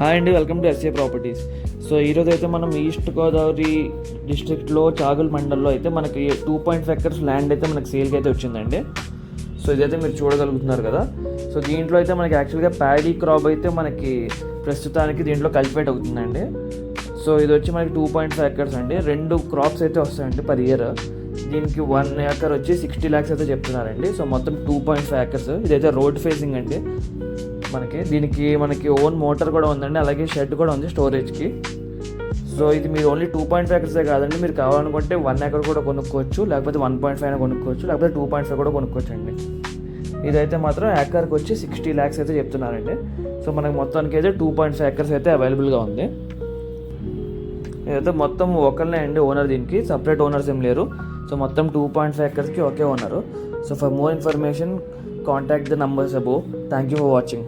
Hi అండి welcome to S A properties so ఈరోజు అయితే మనం ఈస్ట్ గోదావరి డిస్ట్రిక్ట్లో చాగుల్ మండల్లో అయితే మనకి two point five acres land అయితే మనకి సేల్కి అయితే వచ్చిందండి. సో ఇదైతే మీరు చూడగలుగుతున్నారు కదా. సో దీంట్లో అయితే మనకి యాక్చువల్గా ప్యాడీ క్రాప్ అయితే మనకి ప్రస్తుతానికి దీంట్లో కల్టివేట్ అవుతుందండి. సో ఇది వచ్చి మనకి టూ పాయింట్ ఫైవ్ ఎకర్స్ అండి. రెండు క్రాప్స్ అయితే వస్తాయండి పర్ ఇయర్ దీనికి వన్ ఏకర్ వచ్చి సిక్స్టీ ల్యాక్స్ అయితే చెప్తున్నారండి. సో మొత్తం టూ పాయింట్ ఫైవ్ ఏకర్స్ ఇదైతే రోడ్ ఫేసింగ్ అండి. మనకి దీనికి మనకి ఓన్ మోటార్ కూడా ఉందండి. అలాగే షెడ్ కూడా ఉంది స్టోరేజ్కి సో ఇది మీరు ఓన్లీ టూ పాయింట్ ఫైవ్ ఎకర్సే కాదండి. మీరు కావాలనుకుంటే వన్ ఎకర్ కూడా కొనుక్కోవచ్చు. లేకపోతే వన్ పాయింట్ ఫైవ్ కొనుక్కోవచ్చు. లేకపోతే టూ పాయింట్ ఫైవ్ కూడా కొనుక్కోవచ్చు అండి ఇదైతే మాత్రం ఎకర్కి వచ్చి సిక్స్టీ ల్యాక్స్ అయితే చెప్తున్నారండి. సో మనకి మొత్తానికి అయితే టూ పాయింట్ ఫైవ్ ఎకర్స్ అయితే అవైలబుల్గా ఉంది. ఇదైతే మొత్తం ఒకళ్ళనే అండి ఓనర్ దీనికి. సపరేట్ ఓనర్స్ ఏం లేరు. సో మొత్తం టూ పాయింట్ ఫైవ్ ఎకర్స్కి ఒకే owner so for more information contact the numbers above thank you for watching